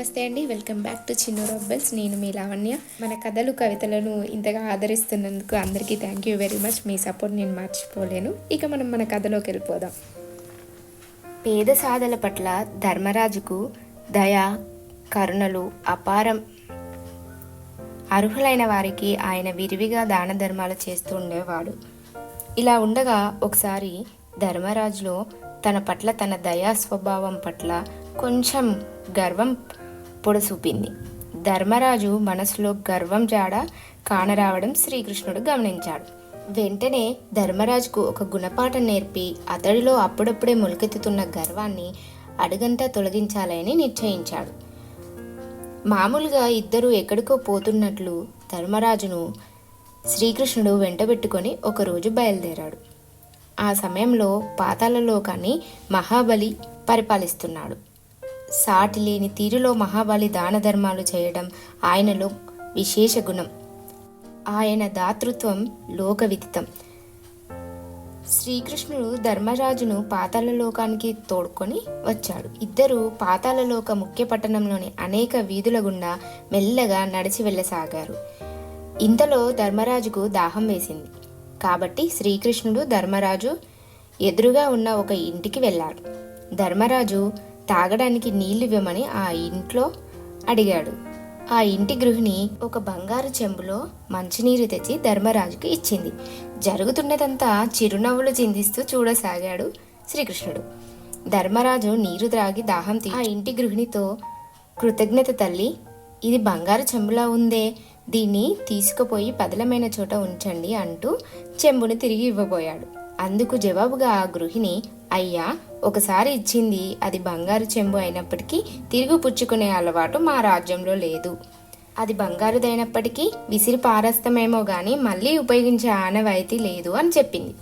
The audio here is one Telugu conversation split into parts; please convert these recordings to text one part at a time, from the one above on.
నమస్తే అండి. Welcome back to Chinnu rubbles నేను మీ లావణ్య. మన కథలు కవితలను ఇంతగా ఆదరిస్తున్నందుకు అందరికీ థ్యాంక్ యూ వెరీ మచ్ మీ సపోర్ట్ నేను మర్చిపోలేను. ఇక మనం మన కథలోకి వెళ్ళిపోదాం. పేద సాధల పట్ల ధర్మరాజుకు దయ కరుణలు అపారం. అర్హులైన వారికి ఆయన విరివిగా దాన ధర్మాలు చేస్తూ ఉండేవాడు. ఇలా ఉండగా ఒకసారి ధర్మరాజులో తన పట్ల తన దయా స్వభావం పట్ల కొంచెం గర్వం పొడసూపింది ధర్మరాజు మనసులో గర్వం జాడ కానరావడం శ్రీకృష్ణుడు గమనించాడు. వెంటనే ధర్మరాజుకు ఒక గుణపాఠం నేర్పి అతడిలో అప్పుడప్పుడే మొలకెత్తుతున్న గర్వాన్ని అడుగంతా తొలగించాలని నిశ్చయించాడు. మామూలుగా ఇద్దరు ఎక్కడికో పోతున్నట్లు ధర్మరాజును శ్రీకృష్ణుడు వెంటబెట్టుకొని ఒకరోజు బయలుదేరాడు. ఆ సమయంలో పాతాళలోకాన్ని మహాబలి పరిపాలిస్తున్నాడు. సాటి లేని తీరులో మహాబలి దాన ధర్మాలు చేయడం ఆయనలో విశేష గుణం. ఆయన దాతృత్వం లోకవిదితం. శ్రీకృష్ణుడు ధర్మరాజును పాతాళలోకానికి తోడుకొని వచ్చాడు. ఇద్దరు పాతాళలోక ముఖ్య పట్టణంలోని అనేక వీధుల గుండా మెల్లగా నడిచి వెళ్ళసాగారు. ఇంతలో ధర్మరాజుకు దాహం వేసింది. కాబట్టి శ్రీకృష్ణుడు ధర్మరాజు ఎదురుగా ఉన్న ఒక ఇంటికి వెళ్ళాడు. ధర్మరాజు తాగడానికి నీళ్ళు ఇవ్వమని ఆ ఇంట్లో అడిగాడు. ఆ ఇంటి గృహిణి ఒక బంగారు చెంబులో మంచినీరు తెచ్చి ధర్మరాజుకి ఇచ్చింది. జరుగుతున్నదంతా చిరునవ్వులు చిందిస్తూ చూడసాగాడు శ్రీకృష్ణుడు. ధర్మరాజు నీరు త్రాగి దాహం తీ ఆ ఇంటి గృహిణితో కృతజ్ఞత తల్లి ఇది బంగారు చెంబులా ఉందే దీన్ని తీసుకుపోయి పదలమైన చోట ఉంచండి అంటూ చెంబుని తిరిగి ఇవ్వబోయాడు. అందుకు జవాబుగా ఆ గృహిణి అయ్యా ఒకసారి ఇచ్చింది అది బంగారు చెంబు అయినప్పటికీ తిరుగు పుచ్చుకునే అలవాటు మా రాజ్యంలో లేదు. అది బంగారుదైనప్పటికీ విసిరి పారస్తమేమో గాని మళ్ళీ ఉపయోగించే ఆనవాయితీ లేదు అని చెప్పింది.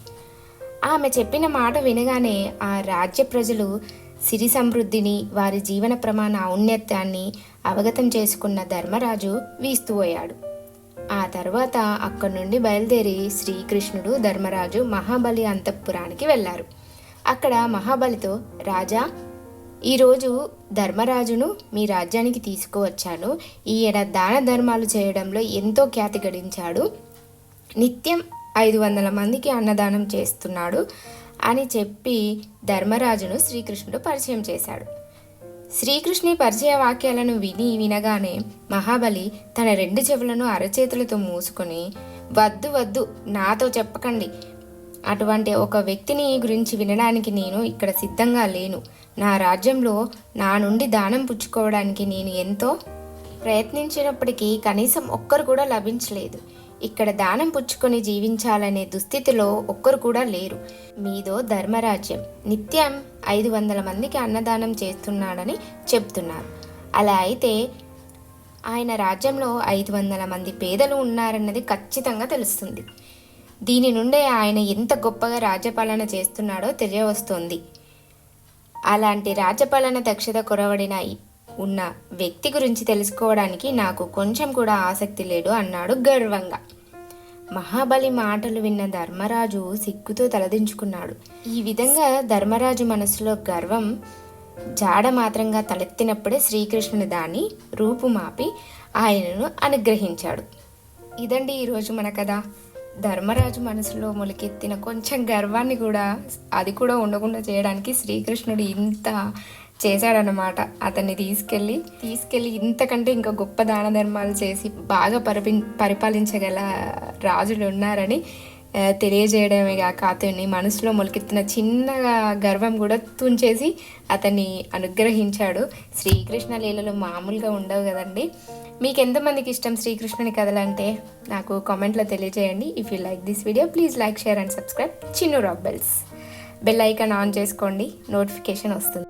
ఆమె చెప్పిన మాట వినగానే ఆ రాజ్య ప్రజలు సిరి సమృద్ధిని వారి జీవన ప్రమాణ ఔన్నత్యాన్ని అవగతం చేసుకున్న ధర్మరాజు వీస్తుపోయాడు ఆ తర్వాత అక్కడి నుండి బయలుదేరి శ్రీకృష్ణుడు ధర్మరాజు మహాబలి అంతఃపురానికి వెళ్ళారు. అక్కడ మహాబలితో రాజా ఈరోజు ధర్మరాజును మీ రాజ్యానికి తీసుకువచ్చాను. ఈయన దాన ధర్మాలు చేయడంలో ఎంతో ఖ్యాతి గడించాడు. నిత్యం ఐదు వందల మందికి అన్నదానం చేస్తున్నాడు అని చెప్పి ధర్మరాజును శ్రీకృష్ణుడు పరిచయం చేశాడు. శ్రీకృష్ణి పరిచయ వాక్యాలను విని వినగానే మహాబలి తన రెండు చెవులను అరచేతులతో మూసుకొని వద్దు వద్దు నాతో చెప్పకండి. అటువంటి ఒక వ్యక్తిని గురించి వినడానికి నేను ఇక్కడ సిద్ధంగా లేను. నా రాజ్యంలో నా నుండి దానం పుచ్చుకోవడానికి నేను ఎంతో ప్రయత్నించినప్పటికీ కనీసం ఒక్కరు కూడా లభించలేదు. ఇక్కడ దానం పుచ్చుకొని జీవించాలనే దుస్థితిలో ఒక్కరు కూడా లేరు. మీదో ధర్మరాజ్యం. నిత్యం ఐదు వందల మందికి అన్నదానం చేస్తున్నాడని చెప్తున్నారు. అలా అయితే ఆయన రాజ్యంలో ఐదు వందల మంది పేదలు ఉన్నారన్నది ఖచ్చితంగా తెలుస్తుంది. దీని నుండే ఆయన ఎంత గొప్పగా రాజ్యపాలన చేస్తున్నాడో తెలియవస్తోంది. అలాంటి రాజ్యపాలన దక్షత కొరవడిన ఉన్న వ్యక్తి గురించి తెలుసుకోవడానికి నాకు కొంచెం కూడా ఆసక్తి లేడు అన్నాడు గర్వంగా. మహాబలి మాటలు విన్న ధర్మరాజు సిగ్గుతో తలదించుకున్నాడు. ఈ విధంగా ధర్మరాజు మనసులో గర్వం జాడ మాత్రంగా తలెత్తినప్పుడే శ్రీకృష్ణుని దాన్ని రూపుమాపి ఆయనను అనుగ్రహించాడు. ఇదండి ఈరోజు మన కథ. ధర్మరాజు మనసులో మొలికెత్తిన కొంచెం గర్వాన్ని కూడా అది కూడా ఉండకుండా చేయడానికి శ్రీకృష్ణుడు ఇంత చేశాడనమాట అతన్ని తీసుకెళ్ళి తీసుకెళ్ళి ఇంతకంటే ఇంకా గొప్ప దాన ధర్మాలు చేసి బాగా పరిపి పరిపాలించగల రాజులు ఉన్నారని తెలియజేయడమే కాక అతన్ని మనసులో మొలికెత్తిన చిన్న గర్వం కూడా తుంచేసి అతన్ని అనుగ్రహించాడు. శ్రీకృష్ణ లీలలు మామూలుగా ఉండవు కదండి. మీకు ఎంతమందికి ఇష్టం శ్రీకృష్ణుని కథలంటే? నాకు కామెంట్లో తెలియజేయండి. If you like this video please like share and subscribe Chinnu rock bells. Bell icon on చేసుకోండి. నోటిఫికేషన్ వస్తుంది.